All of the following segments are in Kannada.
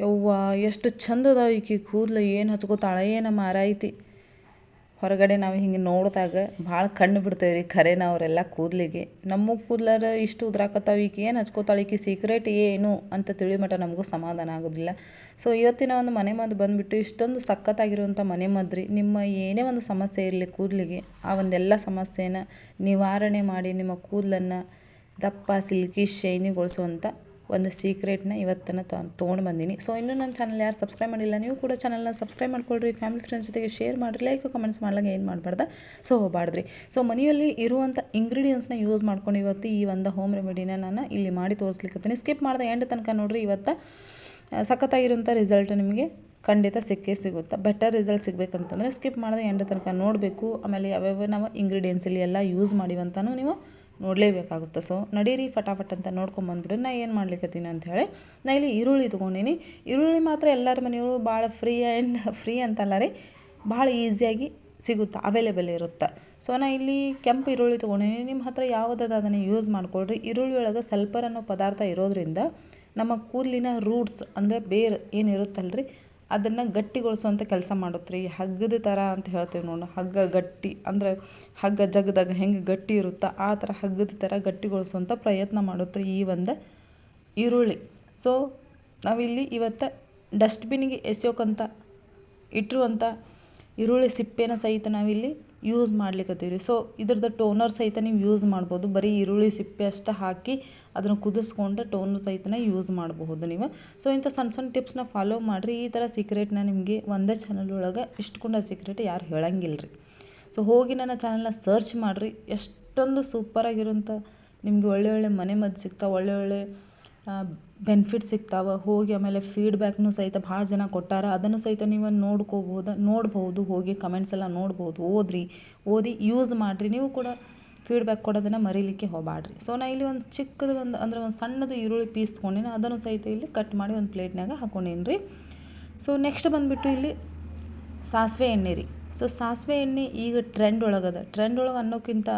ಯವ್ವ, ಎಷ್ಟು ಚಂದ ಅದಾವ ಈಕಿ ಕೂದಲು, ಏನು ಹಚ್ಕೋತಾಳೆ, ಏನು ಮಾರೈತಿ ಹೊರಗಡೆ ನಾವು ಹಿಂಗೆ ನೋಡಿದಾಗ ಭಾಳ ಕಣ್ಣು ಬಿಡ್ತೇವೆ ರೀ ಖರೇನ ಅವರೆಲ್ಲ ಕೂದಲಿಗೆ. ನಮ್ಮ ಕೂದ್ಲಾರ ಇಷ್ಟು ಉದ್ರಾಕತ್ತಾವ, ಈಕಿ ಏನು ಹಚ್ಕೋತಾಳೆ, ಈಕಿ ಸೀಕ್ರೆಟ್ ಏನು ಅಂತ ತಿಳಿ ಮಟ ನಮಗೂ ಸಮಾಧಾನ ಆಗೋದಿಲ್ಲ. ಸೊ ಇವತ್ತಿನ ಒಂದು ಮನೆ ಮದ್ದು ಬಂದುಬಿಟ್ಟು ಇಷ್ಟೊಂದು ಸಖತ್ತಾಗಿರುವಂಥ ಮನೆ ಮದ್ದು ರೀ ನಿಮ್ಮ ಏನೇ ಒಂದು ಸಮಸ್ಯೆ ಇರಲಿ ಕೂದಲಿಗೆ, ಆ ಒಂದೆಲ್ಲ ಸಮಸ್ಯೆನ ನಿವಾರಣೆ ಮಾಡಿ ನಿಮ್ಮ ಕೂದಲನ್ನು ದಪ್ಪ, ಸಿಲ್ಕಿ ಶೈನಿಗೊಳಿಸುವಂಥ ಒಂದು ಸೀಕ್ರೆಟ್ನ ಇವತ್ತನ್ನು ತೊಗೊಂಡು ಬಂದೀನಿ. ಸೊ ಇನ್ನೂ ನನ್ನ ಚಾನಲ್ ಯಾರು ಸಬ್ಸ್ಕ್ರೈಬ್ ಮಾಡಿಲ್ಲ, ನೀವು ಕೂಡ ಚಾನಲ್ನ ಸಬ್ಸ್ಕ್ರೈಬ್ ಮಾಡ್ಕೊಳ್ರಿ. ಫ್ಯಾಮಿಲಿ ಫ್ರೆಂಡ್ಸ್ ಜೊತೆಗೆ ಶೇರ್ ಮಾಡಿರಿ. ಲೈಕ್ ಕಮೆಂಟ್ಸ್ ಮಾಡಲಾಗ ಏನು ಮಾಡಬಾರ್ದ? ಸೊ ಹೋಗಬಾರ್ದ್ರಿ. ಸೊ ಮನೆಯಲ್ಲಿ ಇರುವಂಥ ಇಂಗ್ರೀಡಿಯೆಂಟ್ಸ್ನ ಯೂಸ್ ಮಾಡ್ಕೊಂಡು ಇವತ್ತು ಈ ಒಂದು ಹೋಮ್ ರೆಮಿಡಿನ ನಾನು ಇಲ್ಲಿ ಮಾಡಿ ತೋರಿಸ್ಲಿಕ್ಕತ್ತೀನಿ ಸ್ಕಿಪ್ ಮಾಡಿದೆ ಎಂಡ್ ತನಕ ನೋಡಿರಿ ಇವತ್ತು ಸಖತ್ತಾಗಿರುವಂಥ ರಿಸಲ್ಟ್ ನಿಮಗೆ ಖಂಡಿತ ಸಿಕ್ಕೇ ಸಿಗುತ್ತೆ. ಬೆಟರ್ ರಿಸಲ್ಟ್ ಸಿಗಬೇಕಂತಂದರೆ ಸ್ಕಿಪ್ ಮಾಡಿದೆ ಎಂಡ್ ತನಕ ನೋಡಬೇಕು. ಆಮೇಲೆ ಯಾವ್ಯಾವ ನಾವು ಇಂಗ್ರೀಡಿಯೆಂಟ್ಸ್ ಇಲ್ಲಿ ಎಲ್ಲ ಯೂಸ್ ಮಾಡಿವಂತನೂ ನೀವು ನೋಡಲೇಬೇಕಾಗುತ್ತೆ. ಸೊ ನಡೀರಿ ಫಟಾಫಟ್ ಅಂತ ನೋಡ್ಕೊಂಬಂದ್ಬಿಟ್ಟು ನಾ ಏನು ಮಾಡ್ಲಿಕ್ಕತ್ತೀನಿ ಹೇಳಿ, ನಾ ಇಲ್ಲಿ ಈರುಳ್ಳಿ ತೊಗೊಂಡೀನಿ. ಈರುಳ್ಳಿ ಮಾತ್ರ ಎಲ್ಲರ ಮನೆಯವರು ಭಾಳ ಫ್ರೀ ಆ್ಯಂಡ್ ಫ್ರೀ ಅಂತಲ್ಲ ರೀ ಭಾಳ ಈಸಿಯಾಗಿ ಸಿಗುತ್ತೆ ಅವೈಲೇಬಲ್ ಇರುತ್ತೆ. ಸೊ ನಾ ಇಲ್ಲಿ ಕೆಂಪು ಈರುಳ್ಳಿ ತೊಗೊಂಡೀನಿ. ನಿಮ್ಮ ಹತ್ರ ಯಾವುದಾದ ಅದನ್ನು ಯೂಸ್ ಮಾಡ್ಕೊಳ್ರಿ. ಈರುಳ್ಳಿ ಒಳಗೆ ಸಲ್ಪರ್ ಅನ್ನೋ ಪದಾರ್ಥ ಇರೋದ್ರಿಂದ, ನಮ್ಮ ಕೂದಲಿನ ರೂಟ್ಸ್ ಅಂದರೆ ಬೇರ್ ಏನಿರುತ್ತಲ್ಲ ರೀ ಅದನ್ನು ಗಟ್ಟಿಗೊಳಿಸುವಂಥ ಕೆಲಸ ಮಾಡುತ್ತೆ ರೀ ಹಗ್ಗದ ಥರ ಅಂತ ಹೇಳ್ತೀವಿ ನೋಡಿ. ಹಗ್ಗ ಗಟ್ಟಿ ಅಂದರೆ ಹಗ್ಗ ಜಗ್ದಾಗ ಹೆಂಗೆ ಗಟ್ಟಿ ಇರುತ್ತೋ ಆ ಥರ ಹಗ್ಗದ ಥರ ಗಟ್ಟಿಗೊಳಿಸುವಂಥ ಪ್ರಯತ್ನ ಮಾಡುತ್ತೆ ಈ ಒಂದು ಈರುಳ್ಳಿ. ಸೊ ನಾವಿಲ್ಲಿ ಇವತ್ತು ಡಸ್ಟ್ಬಿನ್ನಿಗೆ ಎಸೆಯೋಕ್ಕಂತ ಇಟ್ಟಿರುವಂಥ ಈರುಳ್ಳಿ ಸಿಪ್ಪೆನ ಸಹಿತ ನಾವಿಲ್ಲಿ ಯೂಸ್ ಮಾಡ್ಲಿಕ್ಕತ್ತೀವಿ ಸೊ ಇದ್ರದ್ದು ಟೋನರ್ ಸಹಿತ ನೀವು ಯೂಸ್ ಮಾಡ್ಬೋದು. ಬರೀ ಈರುಳ್ಳಿ ಸಿಪ್ಪೆ ಅಷ್ಟು ಹಾಕಿ ಅದನ್ನು ಕುದಿಸ್ಕೊಂಡು ಟೋನರ್ ಸಹಿತನ ಯೂಸ್ ಮಾಡಬಹುದು ನೀವು. ಸೊ ಇಂಥ ಸಣ್ಣ ಸಣ್ಣ ಟಿಪ್ಸ್ನ ಫಾಲೋ ಮಾಡಿರಿ. ಈ ಥರ ಸೀಕ್ರೆಟ್ನ ನಿಮಗೆ ಒಂದೇ ಚಾನಲ್ ಒಳಗೆ ಇಷ್ಟುಕೊಂಡ ಸೀಕ್ರೆಟ್ ಯಾರು ಹೇಳಂಗಿಲ್ಲ ರೀ ಸೊ ಹೋಗಿ ನನ್ನ ಚಾನಲ್ನ ಸರ್ಚ್ ಮಾಡಿರಿ. ಎಷ್ಟೊಂದು ಸೂಪರಾಗಿರೋಂಥ ನಿಮಗೆ ಒಳ್ಳೆ ಒಳ್ಳೆ ಮನೆ ಮದ್ದು ಸಿಗ್ತಾವೆ, ಒಳ್ಳೆ ಒಳ್ಳೆ ಬೆನಿಫಿಟ್ ಸಿಗ್ತಾವೆ, ಹೋಗಿ ಆಮೇಲೆ ಫೀಡ್ಬ್ಯಾಕ್ನು ಸಹಿತ ಭಾಳ ಜನ ಕೊಟ್ಟಾರ. ಅದನ್ನು ಸಹಿತ ನೀವು ನೋಡ್ಕೋಬೋದು ನೋಡ್ಬೋದು ಹೋಗಿ ಕಮೆಂಟ್ಸ್ ಎಲ್ಲ ನೋಡ್ಬೋದು ಓದ್ರಿ, ಓದಿ ಯೂಸ್ ಮಾಡಿರಿ. ನೀವು ಕೂಡ ಫೀಡ್ಬ್ಯಾಕ್ ಕೊಡೋದನ್ನು ಮರೀಲಿಕ್ಕೆ ಹೋಗಬೇಡ್ರಿ ಸೊ ನಾ ಇಲ್ಲಿ ಒಂದು ಚಿಕ್ಕದು ಒಂದು, ಅಂದರೆ ಒಂದು ಸಣ್ಣದು ಈರುಳ್ಳಿ ಪೀಸ್ ತೊಗೊಂಡಿನಿ. ಅದನ್ನು ಸಹಿತ ಇಲ್ಲಿ ಕಟ್ ಮಾಡಿ ಒಂದು ಪ್ಲೇಟ್ನಾಗ ಹಾಕೊಂಡೀನಿ ರೀ ಸೊ ನೆಕ್ಸ್ಟ್ ಬಂದುಬಿಟ್ಟು ಇಲ್ಲಿ ಸಾಸಿವೆ ಎಣ್ಣೆ ರೀ. ಸೊ ಸಾಸಿವೆ ಎಣ್ಣೆ ಈಗ ಟ್ರೆಂಡ್ ಒಳಗದ. ಟ್ರೆಂಡ್ ಒಳಗೆ ಅನ್ನೋಕ್ಕಿಂತ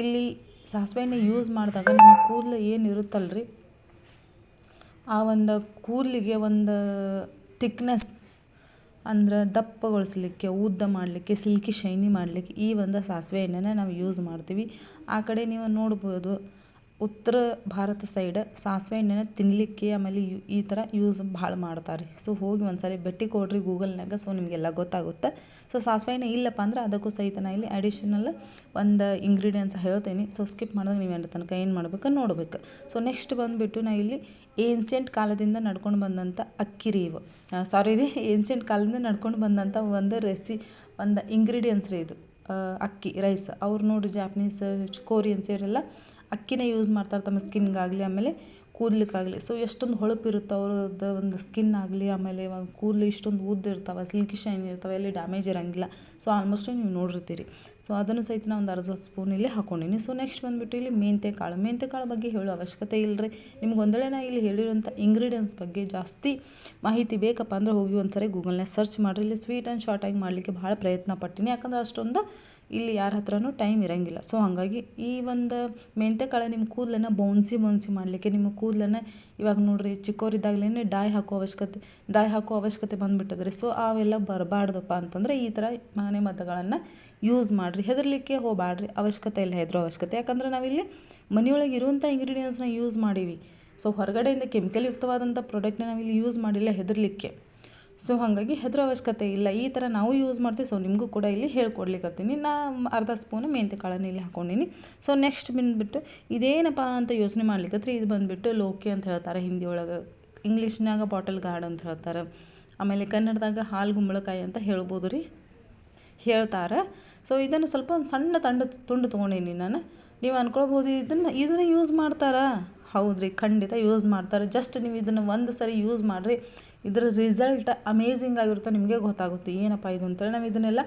ಇಲ್ಲಿ ಸಾಸಿವೆ ಎಣ್ಣೆ ಯೂಸ್ ಮಾಡಿದಾಗ ನಮ್ಮ ಕೂದಲು ಏನು ಇರುತ್ತಲ್ಲ ರೀ ಆ ಒಂದು ಕೂದಲಿಗೆ ಒಂದು ತಿಕ್ನೆಸ್ ಅಂದ್ರೆ ದಪ್ಪಗೊಳಿಸ್ಲಿಕ್ಕೆ, ಉದ್ದ ಮಾಡಲಿಕ್ಕೆ ಸಿಲ್ಕಿ ಶೈನಿ ಮಾಡಲಿಕ್ಕೆ ಈ ಒಂದು ಸಾಸಿವೆ ಎಣ್ಣೆನ ನಾವು ಯೂಸ್ ಮಾಡ್ತೀವಿ. ಆ ಕಡೆ ನೀವು ನೋಡ್ಬೋದು ಉತ್ತರ ಭಾರತ ಸೈಡ್ ಸಾಸಿವೆ ಎಣ್ಣೆನ ತಿನ್ನಲಿಕ್ಕೆ ಆಮೇಲೆ ಯು, ಈ ಥರ ಯೂಸ್ ಭಾಳ ಮಾಡ್ತಾರೆ ಸೊ ಹೋಗಿ ಒಂದು ಸಾರಿ ಭೇಟಿ ಕೊಡ್ರಿ ಗೂಗಲ್ನಾಗ ಸೊ ನಿಮಗೆಲ್ಲ ಗೊತ್ತಾಗುತ್ತೆ. ಸೊ ಸಾಸಿವೆ ಎಣ್ಣೆ ಇಲ್ಲಪ್ಪ ಅಂದ್ರೆ ಅದಕ್ಕೂ ಸಹಿತ ನಾ ಇಲ್ಲಿ ಅಡಿಷನಲ್ ಒಂದು ಇಂಗ್ರೀಡಿಯೆಂಟ್ಸ್ ಹೇಳ್ತೀನಿ. ಸೊ ಸ್ಕಿಪ್ ಮಾಡಿದಾಗ ನೀವು ಎಂಟು ತನಕ ಏನು ಮಾಡ್ಬೇಕು ನೋಡ್ಬೇಕು. ಸೊ ನೆಕ್ಸ್ಟ್ ಬಂದುಬಿಟ್ಟು ನಾ ಇಲ್ಲಿ ಏನ್ಸಿಯಂಟ್ ಕಾಲದಿಂದ ನಡ್ಕೊಂಡು ಬಂದಂಥ ಅಕ್ಕಿ ರೀ ಇವು. ಸಾರಿ ರೀ ಏನ್ಸಿಯಂಟ್ ಕಾಲದಿಂದ ನಡ್ಕೊಂಡು ಬಂದಂಥ ಒಂದು ರೆಸಿ ಒಂದು ಇಂಗ್ರೀಡಿಯೆಂಟ್ಸ್ ರೀ ಇದು. ಅಕ್ಕಿ ರೈಸ್ ಅವ್ರು ನೋಡಿ ಜಾಪನೀಸ್ ಕೋರಿಯನ್ಸ್ ಇವರೆಲ್ಲ ಅಕ್ಕಿನೇ ಯೂಸ್ ಮಾಡ್ತಾರೆ ತಮ್ಮ ಸ್ಕಿನ್ಗಾಗಲಿ ಆಮೇಲೆ ಕೂದಲಿಕ್ಕಾಗಲಿ ಸೊ ಎಷ್ಟೊಂದು ಹೊಳಪು ಇರುತ್ತೆ ಅವ್ರದ್ದು ಒಂದು ಸ್ಕಿನ್ ಆಗಲಿ, ಆಮೇಲೆ ಒಂದು ಕೂದಲು ಇಷ್ಟೊಂದು ಉದ್ದಿರ್ತಾವೆ ಸಿಲ್ಕಿ ಶೈನ್ ಇರ್ತಾವೆ, ಎಲ್ಲಿ ಡ್ಯಾಮೇಜ್ ಇರೋಂಗಿಲ್ಲ. ಸೊ ಆಲ್ಮೋಸ್ಟ್ ನೀವು ನೋಡಿರ್ತೀರಿ. ಸೊ ಅದನ್ನು ಸಹಿತ ನಾನು ಒಂದು ಅರ್ಧ ಸ್ಪೂನ್ ಇಲ್ಲಿ ಹಾಕೊಂಡಿನಿ. ಸೊ ನೆಕ್ಸ್ಟ್ ಬಂದುಬಿಟ್ಟು ಇಲ್ಲಿ ಮೆಂತೆ ಕಾಳು. ಮೆಂತೆ ಕಾಳು ಬಗ್ಗೆ ಹೇಳೋ ಅವಶ್ಯಕತೆ ಇಲ್ಲ ರೀ ನಿಮ್ಗೆ ಒಂದಳೆ ನಾ ಇಲ್ಲಿ ಹೇಳಿರೋಂಥ ಇಂಗ್ರೀಡಿಯೆಂಟ್ಸ್ ಬಗ್ಗೆ ಜಾಸ್ತಿ ಮಾಹಿತಿ ಬೇಕಪ್ಪ ಅಂದ್ರೆ ಹೋಗಿ ಒಂದು ಸರಿ ಗೂಗಲ್ನಾಗ ಸರ್ಚ್ ಮಾಡಿರಿ. ಇಲ್ಲಿ ಸ್ವೀಟ್ ಆ್ಯಂಡ್ ಶಾರ್ಟಾಗಿ ಮಾಡಲಿಕ್ಕೆ ಭಾಳ ಪ್ರಯತ್ನ ಪಟ್ಟಿನಿ. ಯಾಕಂದ್ರೆ ಅಷ್ಟೊಂದು ಇಲ್ಲಿ ಯಾರ ಹತ್ರನೂ ಟೈಮ್ ಇರೋಂಗಿಲ್ಲ. ಸೊ ಹಾಗಾಗಿ ಈ ಒಂದು ಮೆಂತ್ಯ ಕಾಳು ನಿಮ್ಮ ಕೂದಲನ್ನು ಬೌನ್ಸಿ ಬೌನ್ಸಿ ಮಾಡಲಿಕ್ಕೆ ನಿಮ್ಮ ಕೂದಲನ್ನು ಇವಾಗ ನೋಡಿರಿ ಚಿಕ್ಕವರಿದ್ದಾಗಲೇ ಡಾಯ್ ಹಾಕೋ ಅವಶ್ಯಕತೆ ಡಾಯ್ ಹಾಕೋ ಅವಶ್ಯಕತೆ ಬಂದುಬಿಟ್ಟದ್ರಿ. ಸೊ ಅವೆಲ್ಲ ಬರಬಾರ್ದಪ್ಪ ಅಂತಂದರೆ ಈ ಥರ ಮನೆ ಮದ್ದುಗಳನ್ನು ಯೂಸ್ ಮಾಡಿರಿ. ಹೆದರ್ಲಿಕ್ಕೆ ಹೋಗಬೇಡ್ರಿ ಅವಶ್ಯಕತೆ ಇಲ್ಲ, ಹೆದರೋ ಅವಶ್ಯಕತೆ ಯಾಕಂದ್ರೆ ನಾವಿಲ್ಲಿ ಮನೆಯೊಳಗೆ ಇರುವಂಥ ಇಂಗ್ರೀಡಿಯೆಂಟ್ಸ್ನ ಯೂಸ್ ಮಾಡೀವಿ. ಸೊ ಹೊರಗಡೆಯಿಂದ ಕೆಮಿಕಲ್ ಯುಕ್ತವಾದಂಥ ಪ್ರಾಡಕ್ಟ್ನ ನಾವಿಲ್ಲಿ ಯೂಸ್ ಮಾಡಿಲ್ಲ ಹೆದರ್ಲಿಕ್ಕೆ. ಸೊ ಹಾಗಾಗಿ ಹೆದರೋ ಅವಶ್ಯಕತೆ ಇಲ್ಲ. ಈ ಥರ ನಾವು ಯೂಸ್ ಮಾಡ್ತೀವಿ. ಸೊ ನಿಮಗೂ ಕೂಡ ಇಲ್ಲಿ ಹೇಳ್ಕೊಡ್ಲಿಕ್ಕತ್ತೀನಿ ನಾ ಅರ್ಧ ಸ್ಪೂನು ಮೆಂತ್ಯ ಕಾಳನ್ನು ಇಲ್ಲಿ ಹಾಕ್ಕೊಂಡೀನಿ ಸೊ ನೆಕ್ಸ್ಟ್ ಬಂದುಬಿಟ್ಟು ಇದೇನಪ್ಪ ಅಂತ ಯೋಚನೆ ಮಾಡ್ಲಿಕ್ಕತ್ರಿ ಇದು ಬಂದುಬಿಟ್ಟು ಲೋಕಿ ಅಂತ ಹೇಳ್ತಾರೆ ಹಿಂದಿ ಒಳಗೆ. ಇಂಗ್ಲೀಷ್ನಾಗ ಬಾಟಲ್ ಗಾರ್ಡ್ ಅಂತ ಹೇಳ್ತಾರೆ. ಆಮೇಲೆ ಕನ್ನಡದಾಗ ಹಾಲು ಗುಂಬಳಕಾಯಿ ಅಂತ ಹೇಳ್ಬೋದು ರೀ. ಹೇಳ್ತಾರೆ. ಸೊ ಇದನ್ನು ಸ್ವಲ್ಪ ಒಂದು ಸಣ್ಣ ತಂಡ ತುಂಡು ತೊಗೊಂಡೀನಿ ನಾನು. ನೀವು ಅಂದ್ಕೊಳ್ಬೋದು ಇದನ್ನು ಇದನ್ನು ಯೂಸ್ ಮಾಡ್ತಾರಾ? ಹೌದು ರೀ ಖಂಡಿತ ಯೂಸ್ ಮಾಡ್ತಾರೆ. ಜಸ್ಟ್ ನೀವು ಇದನ್ನು ಒಂದು ಸರಿ ಯೂಸ್ ಮಾಡಿರಿ. ಇದರ ರಿಸಲ್ಟ್ ಅಮೇಝಿಂಗ್ ಆಗಿರುತ್ತೆ, ನಿಮಗೆ ಗೊತ್ತಾಗುತ್ತೆ. ಏನಪ್ಪ ಇದು ಅಂತೇಳಿ ನಾವು ಇದನ್ನೆಲ್ಲ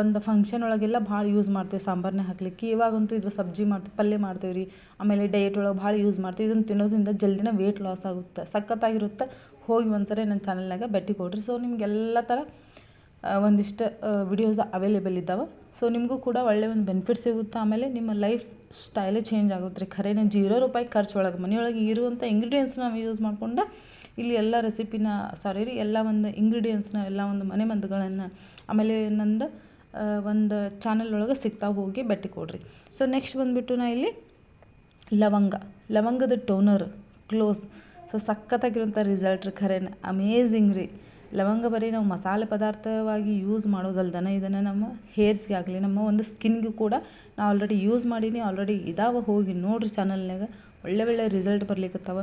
ಒಂದು ಫಂಕ್ಷನ್ ಒಳಗೆಲ್ಲ ಭಾಳ ಯೂಸ್ ಮಾಡ್ತೀವಿ. ಸಾಂಬಾರನ್ನೇ ಹಾಕ್ಲಿಕ್ಕೆ. ಇವಾಗಂತೂ ಇದ್ರ ಸಬ್ಜಿ ಮಾಡ್ತೀವಿ, ಪಲ್ಯ ಮಾಡ್ತೀವಿ ರೀ. ಆಮೇಲೆ ಡಯಟ್ ಒಳಗೆ ಭಾಳ ಯೂಸ್ ಮಾಡ್ತೀವಿ. ಇದನ್ನು ತಿನ್ನೋದ್ರಿಂದ ಜಲ್ದಿನ ವೇಟ್ ಲಾಸ್ ಆಗುತ್ತೆ. ಸಖತ್ತಾಗಿರುತ್ತೆ. ಹೋಗಿ ಒಂದ್ಸರಿ ನನ್ನ ಚಾನಲ್ನಾಗ ಭೇಟಿ ಕೊಡ್ರಿ. ಸೊ ನಿಮಗೆಲ್ಲ ಥರ ಒಂದಿಷ್ಟು ವಿಡಿಯೋಸ್ ಅವೈಲೇಬಲ್ ಇದ್ದಾವೆ. ಸೊ ನಿಮಗೂ ಕೂಡ ಒಳ್ಳೆಯ ಒಂದು ಬೆನಿಫಿಟ್ ಸಿಗುತ್ತೆ. ಆಮೇಲೆ ನಿಮ್ಮ ಲೈಫ್ ಸ್ಟೈಲೇ ಚೇಂಜ್ ಆಗುತ್ತೆ ರೀ. ಖರೇನೆ ಜೀರೋ ರೂಪಾಯಿ ಖರ್ಚು ಒಳಗೆ ಮನೆಯೊಳಗೆ ಇರುವಂಥ ಇಂಗ್ರೀಡಿಯೆಂಟ್ಸ್ ನಾವು ಯೂಸ್ ಮಾಡ್ಕೊಂಡು ಇಲ್ಲಿ ಎಲ್ಲ ರೆಸಿಪಿನ ಸಾರಿ ರೀ, ಎಲ್ಲ ಒಂದು ಇಂಗ್ರೀಡಿಯೆಂಟ್ಸ್ನ ಎಲ್ಲ ಒಂದು ಮನೆ ಮದ್ದುಗಳನ್ನು ಆಮೇಲೆ ನಂದು ಒಂದು ಚಾನಲ್ ಒಳಗೆ ಸಿಗ್ತಾವೆ ಹೋಗಿ ಭೇಟಿ ಕೊಡ್ರಿ. ಸೊ ನೆಕ್ಸ್ಟ್ ಬಂದುಬಿಟ್ಟು ನಾ ಇಲ್ಲಿ ಲವಂಗ. ಲವಂಗದ ಟೋನರ್ ಕ್ಲೋಸ್ ಸೊ ಸಖತ್ತಾಗಿರೋಂಥ ರಿಸಲ್ಟ್ ರೀ, ಖರೇನ. ಅಮೇಝಿಂಗ್ ರೀ. ಲವಂಗ ಬರೀ ನಾವು ಮಸಾಲೆ ಪದಾರ್ಥವಾಗಿ ಯೂಸ್ ಮಾಡೋದಲ್ದನ ಇದನ್ನು ನಮ್ಮ ಹೇರ್ಸ್ಗೆ ಆಗಲಿ, ನಮ್ಮ ಒಂದು ಸ್ಕಿನ್ಗೂ ಕೂಡ ನಾ ಆಲ್ರೆಡಿ ಯೂಸ್ ಮಾಡೀನಿ ಆಲ್ರೆಡಿ ಇದಾವೆ ಹೋಗಿ ನೋಡಿರಿ ಚಾನಲ್ನಾಗ ಒಳ್ಳೆ ಒಳ್ಳೆ ರಿಸಲ್ಟ್ ಬರ್ಲಿಕ್ಕತ್ತಾವ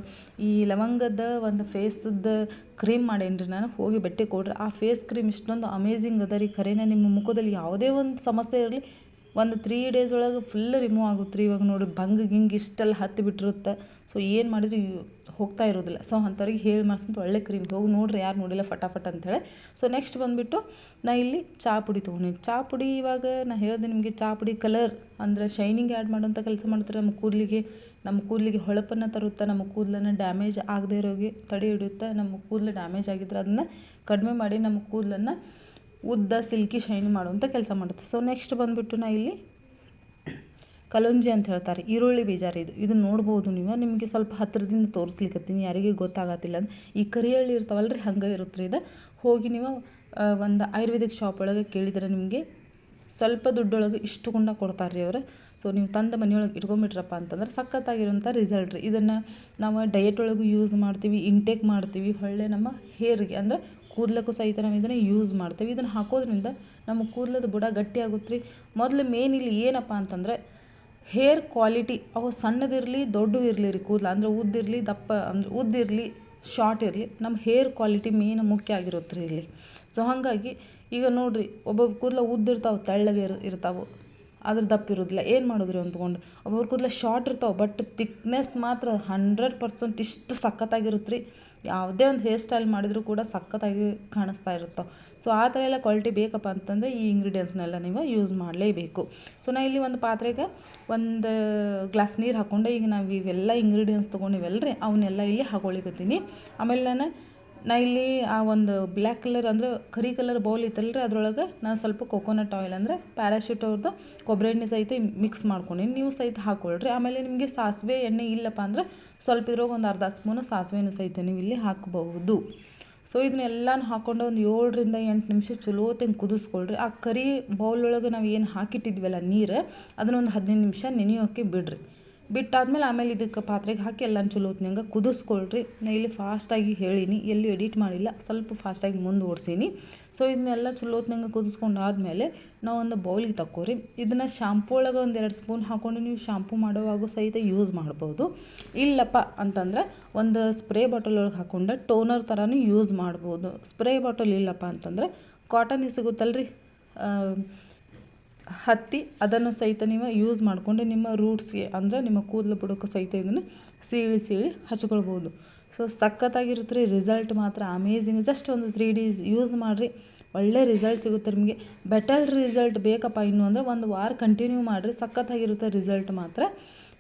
ಈ ಲವಂಗದ ಒಂದು ಫೇಸದ ಕ್ರೀಮ್ ಮಾಡೇನಿ ರೀ ನಾನು, ಹೋಗಿ ಬೆಟ್ಟಿ ಕೊಡ್ರಿ. ಆ ಫೇಸ್ ಕ್ರೀಮ್ ಇಷ್ಟೊಂದು ಅಮೇಝಿಂಗ್ ಅದ ರೀ. ಖರೇನ ನಿಮ್ಮ ಮುಖದಲ್ಲಿ ಯಾವುದೇ ಒಂದು ಸಮಸ್ಯೆ ಇರಲಿ, ಒಂದು ತ್ರೀ ಡೇಸ್ ಒಳಗೆ ಫುಲ್ ರಿಮೂವ್ ಆಗುತ್ತೆ ರೀ ಇವಾಗ ನೋಡಿರಿ, ಭಂಗ್ ಗಿಂಗ್ ಇಷ್ಟೆಲ್ಲ ಹತ್ತಿ ಬಿಟ್ಟಿರುತ್ತೆ. ಸೊ ಏನು ಮಾಡಿದ್ರು, ಹೋಗ್ತಾ ಇರೋದಿಲ್ಲ. ಸೊ ಅಂಥವ್ರಿಗೆ ಹೇಳಿ ಮಾಡಿಸ್ಬಿಟ್ಟು ಒಳ್ಳೆ ಕ್ರೀಮ್ ಹೋಗಿ ನೋಡ್ರಿ, ಯಾರು ನೋಡಿಲ್ಲ ಫಟಾಫಟ್ ಅಂತೇಳಿ ಸೊ ನೆಕ್ಸ್ಟ್ ಬಂದುಬಿಟ್ಟು ನಾ ಇಲ್ಲಿ ಚಹಾ ಪುಡಿ ತೊಗೊಂಡಿನಿ. ಚಾ ಪುಡಿ ಇವಾಗ ನಾ ಹೇಳಿದೆ ನಿಮಗೆ ಚಹಾ ಪುಡಿ ಕಲರ್ ಅಂದರೆ ಶೈನಿಂಗ್ ಆ್ಯಡ್ ಮಾಡೋಂಥ ಕೆಲಸ ಮಾಡ್ತಾರೆ, ನಮ್ಮ ಕೂದಲಿಗೆ. ನಮ್ಮ ಕೂದಲಿಗೆ ಹೊಳಪನ್ನು ತರುತ್ತೆ ನಮ್ಮ ಕೂದಲನ್ನು ಡ್ಯಾಮೇಜ್ ಆಗದೇ ಇರೋಗೆ ತಡೆ ಹಿಡಿಯುತ್ತೆ ನಮ್ಮ ಕೂದಲು ಡ್ಯಾಮೇಜ್ ಆಗಿದ್ರೆ ಅದನ್ನು ಕಡಿಮೆ ಮಾಡಿ ನಮ್ಮ ಕೂದಲನ್ನು ಉದ್ದ, ಸಿಲ್ಕಿ, ಶೈನ್ ಮಾಡುವಂಥ ಕೆಲಸ ಮಾಡುತ್ತೆ. ಸೊ ನೆಕ್ಸ್ಟ್ ಬಂದುಬಿಟ್ಟು ನಾ ಇಲ್ಲಿ ಕಲುಂಜಿ ಅಂತ ಹೇಳ್ತಾರೆ. ಈರುಳ್ಳಿ ಬೀಜ ಇದು. ಇದು ನೋಡ್ಬೋದು ನೀವು. ನಿಮಗೆ ಸ್ವಲ್ಪ ಹತ್ತಿರದಿಂದ ತೋರಿಸ್ಲಿಕ್ಕತ್ತೀನಿ ಯಾರಿಗೆ ಗೊತ್ತಾಗತ್ತಿಲ್ಲ ಅಂದ್ರೆ ಈ ಕರಿಯಳ್ಳಿ ಇರ್ತಾವಲ್ಲ ರೀ ಹಂಗೆ ಇರುತ್ತೆ ರೀ ಇದು. ಹೋಗಿ ನೀವು ಒಂದು ಆಯುರ್ವೇದಿಕ್ ಶಾಪ್ ಒಳಗೆ ಕೇಳಿದರೆ ನಿಮಗೆ ಸ್ವಲ್ಪ ದುಡ್ಡೊಳಗೆ ಇಷ್ಟು ಗುಂಡ ಕೊಡ್ತಾರೆ ರೀ ಅವರು. ಸೊ ನೀವು ತಂದ ಮನೆಯೊಳಗೆ ಇಟ್ಕೊಂಬಿಟ್ರಪ್ಪ ಅಂತಂದ್ರೆ ಸಖತ್ತಾಗಿರೋಂಥ ರಿಸಲ್ಟ್ ರೀ. ಇದನ್ನು ನಾವು ಡಯೆಟ್ ಒಳಗೂ ಯೂಸ್ ಮಾಡ್ತೀವಿ ಇಂಟೇಕ್ ಮಾಡ್ತೀವಿ, ಹೊಳ್ಳೆ ನಮ್ಮ ಹೇರ್ಗೆ ಅಂದ್ರೆ ಕೂದಲಕ್ಕೂ ಸಹಿತ ನಾವು ಇದನ್ನು ಯೂಸ್ ಮಾಡ್ತೀವಿ. ಇದನ್ನು ಹಾಕೋದ್ರಿಂದ ನಮ್ಮ ಕೂದಲದ ಬುಡ ಗಟ್ಟಿ ಆಗುತ್ತೆ ರೀ. ಮೊದಲು ಮೇನ್ ಇಲ್ಲಿ ಏನಪ್ಪ ಅಂತಂದರೆ ಹೇರ್ ಕ್ವಾಲಿಟಿ ಅವು ಸಣ್ಣದಿರಲಿ ದೊಡ್ಡವು ಇರಲಿ ರೀ ಕೂದಲು. ಅಂದರೆ ಉದ್ದಿರಲಿ ದಪ್ಪ, ಅಂದರೆ ಉದ್ದಿರಲಿ ಶಾರ್ಟ್ ಇರಲಿ, ನಮ್ಮ ಹೇರ್ ಕ್ವಾಲಿಟಿ ಮೇನ್ ಮುಖ್ಯ ಆಗಿರುತ್ತೆ ರೀ ಇಲ್ಲಿ. ಸೊ ಹಾಗಾಗಿ ಈಗ ನೋಡಿರಿ, ಒಬ್ಬೊಬ್ಬ ಕೂದಲ ಉದ್ದಿರ್ತಾವೆ, ತೆಳ್ಳಗೆ ಇರ್, ಇರ್ತಾವೆ. ಅದ್ರ ದಪ್ಪ ಇರೋದಿಲ್ಲ ಏನು ಮಾಡೋದ್ರಿ ಅಂದ್ಕೊಂಡು ಒಬ್ಬೊಬ್ರ ಕೂದಲು ಶಾರ್ಟ್ ಇರ್ತಾವೆ ಬಟ್ ತಿಕ್ನೆಸ್ ಮಾತ್ರ ಹಂಡ್ರೆಡ್ ಪರ್ಸೆಂಟ್ ಇಷ್ಟು ಸಖತ್ತಾಗಿರುತ್ತೆ ರೀ ಯಾವುದೇ ಒಂದು ಹೇರ್ ಸ್ಟೈಲ್ ಮಾಡಿದರೂ ಕೂಡ ಸಖತ್ತಾಗಿ ಕಾಣಿಸ್ತಾ ಇರುತ್ತೆ ಸೊ ಆ ಥರ ಎಲ್ಲ ಕ್ವಾಲಿಟಿ ಬೇಕಪ್ಪ ಅಂತಂದರೆ ಈ ಇಂಗ್ರೀಡಿಯೆಂಟ್ಸ್ನೆಲ್ಲ ನೀವು ಯೂಸ್ ಮಾಡಲೇಬೇಕು. ಸೊ ನಾ ಇಲ್ಲಿ ಒಂದು ಪಾತ್ರೆಗೆ ಒಂದು ಗ್ಲಾಸ್ ನೀರು ಹಾಕ್ಕೊಂಡೆ ಈಗ ನಾವು ಇವೆಲ್ಲ ಇಂಗ್ರೀಡಿಯೆಂಟ್ಸ್ ತೊಗೊಂಡಿವಲ್ಲ ರೀ ಅವನ್ನೆಲ್ಲ ಇಲ್ಲಿ ಹಾಕೊಳಿಕತ್ತೀನಿ. ಆಮೇಲೆ ನಾನು ನಾ ಇಲ್ಲಿ ಆ ಒಂದು ಬ್ಲ್ಯಾಕ್ ಕಲರ್ ಅಂದ್ರೆ ಕರಿ ಕಲರ್ ಬೌಲ್ ಇತ್ತಲ್ಲ ರೀ ಅದ್ರೊಳಗೆ ನಾನು ಸ್ವಲ್ಪ ಕೊಕೋನಟ್ ಆಯಿಲ್ ಅಂದರೆ ಪ್ಯಾರಾಶೂಟ್ ಅವ್ರದ್ದು ಕೊಬ್ಬರಿ ಎಣ್ಣೆ ಸಹಿತ ಮಿಕ್ಸ್ ಮಾಡ್ಕೊಂಡೀನಿ. ನೀವು ಸಹಿತ ಹಾಕ್ಕೊಳ್ರಿ ಆಮೇಲೆ ನಿಮಗೆ ಸಾಸಿವೆ ಎಣ್ಣೆ ಇಲ್ಲಪ್ಪ ಅಂದ್ರೆ ಸ್ವಲ್ಪ ಇದ್ರೊಳಗೆ ಒಂದು ಅರ್ಧ ಸ್ಪೂನು ಸಾಸಿವೆನೂ ಸಹಿತ ನೀವು ಇಲ್ಲಿ ಹಾಕ್ಬಹುದು. ಸೊ ಇದನ್ನೆಲ್ಲನೂ ಹಾಕ್ಕೊಂಡು ಒಂದು ಏಳರಿಂದ ಎಂಟು ನಿಮಿಷ ಚಲೋತಂಗೆ ಕುದಿಸ್ಕೊಳ್ರಿ. ಆ ಕರಿ ಬೌಲ್ ಒಳಗೆ ನಾವು ಏನು ಹಾಕಿಟ್ಟಿದ್ವಲ್ಲ ನೀರು, ಅದನ್ನ ಒಂದು ಹದಿನೈದು ನಿಮಿಷ ನೆನೆಯೋಕೆ ಬಿಡ್ರಿ. ಬಿಟ್ಟಾದ್ಮೇಲೆ ಆಮೇಲೆ ಇದಕ್ಕೆ ಪಾತ್ರೆಗೆ ಹಾಕಿ ಎಲ್ಲನ ಚಲೋ ಹೊತ್ನ್ಯಾಗ ಕುದಿಸ್ಕೊಳ್ರಿ. ನಾ ಇಲ್ಲಿ ಫಾಸ್ಟಾಗಿ ಹೇಳೀನಿ, ಎಲ್ಲಿ ಎಡಿಟ್ ಮಾಡಿಲ್ಲ, ಸ್ವಲ್ಪ ಫಾಸ್ಟಾಗಿ ಮುಂದುವರ್ಸೀನಿ. ಸೊ ಇದನ್ನೆಲ್ಲ ಚಲೋ ಹೊತ್ನ್ಯಾಗ ಕುದಿಸ್ಕೊಂಡು ಆದಮೇಲೆ ನಾವು ಒಂದು ಬೌಲಿಗೆ ತಕ್ಕೋರಿ. ಇದನ್ನು ಶಾಂಪೂ ಒಳಗೆ ಒಂದು ಎರಡು ಸ್ಪೂನ್ ಹಾಕ್ಕೊಂಡು ನೀವು ಶಾಂಪು ಮಾಡುವಾಗ ಸಹಿತ ಯೂಸ್ ಮಾಡ್ಬೋದು. ಇಲ್ಲಪ್ಪ ಅಂತಂದ್ರೆ ಒಂದು ಸ್ಪ್ರೇ ಬಾಟಲ್ ಒಳಗೆ ಹಾಕ್ಕೊಂಡು ಟೋನರ್ ಥರನೂ ಯೂಸ್ ಮಾಡ್ಬೋದು. ಸ್ಪ್ರೇ ಬಾಟಲ್ ಇಲ್ಲಪ್ಪ ಅಂತಂದ್ರೆ ಕಾಟನ್ ಸಿಗುತ್ತಲ್ರಿ? ಹತ್ತಿ, ಅದನ್ನು ಸಹಿತ ನೀವು ಯೂಸ್ ಮಾಡಿಕೊಂಡು ನಿಮ್ಮ ರೂಟ್ಸ್ಗೆ ಅಂದರೆ ನಿಮ್ಮ ಕೂದಲು ಬುಡಕ್ಕೆ ಸಹಿತ ಇದನ್ನು ಸೀಳಿ ಸೀಳಿ ಹಚ್ಕೊಳ್ಬೋದು ಸೊ ಸಖತ್ತಾಗಿರುತ್ತೆ ರೀ ರಿಸಲ್ಟ್ ಮಾತ್ರ ಅಮೇಝಿಂಗ್ ಜಸ್ಟ್ ಒಂದು ತ್ರೀ ಡೇಸ್ ಯೂಸ್ ಮಾಡಿರಿ. ಒಳ್ಳೆ ರಿಸಲ್ಟ್ ಸಿಗುತ್ತೆ ನಿಮಗೆ. ಬೆಟರ್ ರಿಸಲ್ಟ್ ಬೇಕಪ್ಪ ಇನ್ನು ಅಂದರೆ ಒಂದು ವಾರ ಕಂಟಿನ್ಯೂ ಮಾಡಿರಿ. ಸಖತ್ತಾಗಿರುತ್ತೆ ರಿಸಲ್ಟ್ ಮಾತ್ರ.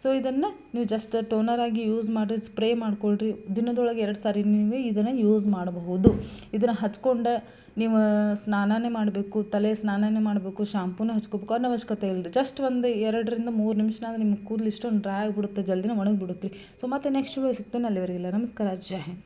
ಸೊ ಇದನ್ನು ನೀವು ಜಸ್ಟ್ ಟೋನರ್ ಆಗಿ ಯೂಸ್ ಮಾಡಿರಿ ಸ್ಪ್ರೇ ಮಾಡ್ಕೊಳ್ರಿ. ದಿನದೊಳಗೆ ಎರಡು ಸಾರಿ ನೀವು ಇದನ್ನು ಯೂಸ್ ಮಾಡಬಹುದು. ಇದನ್ನು ಹಚ್ಕೊಂಡು ನೀವು ಸ್ನಾನನೇ ಮಾಡಬೇಕು, ತಲೆ ಸ್ನಾನನೇ ಮಾಡಬೇಕು ಶಾಂಪೂನ ಹಚ್ಕೋಬೇಕು ಅನ್ನೋ ಅವಶ್ಯಕತೆ ಇಲ್ಲ ಜಸ್ಟ್ ಒಂದು ಎರಡರಿಂದ ಮೂರು ನಿಮಿಷನಾದ್ರೆ ನಿಮ್ಮ ಕೂದಲು ಇಷ್ಟೊಂದು ಡ್ರೈ ಆಗಿಬಿಡುತ್ತೆ, ಜಲ್ದಿನೇ ಒಣಗಿಬಿಡುತ್ತೆ. ಸೊ ಮತ್ತೆ ನೆಕ್ಸ್ಟ್ ಸಿಗ್ತೇನೆ ಅಲ್ಲಿವರೆಗೆಲ್ಲ. ನಮಸ್ಕಾರ, ಜೈ ಹಿಂದ್.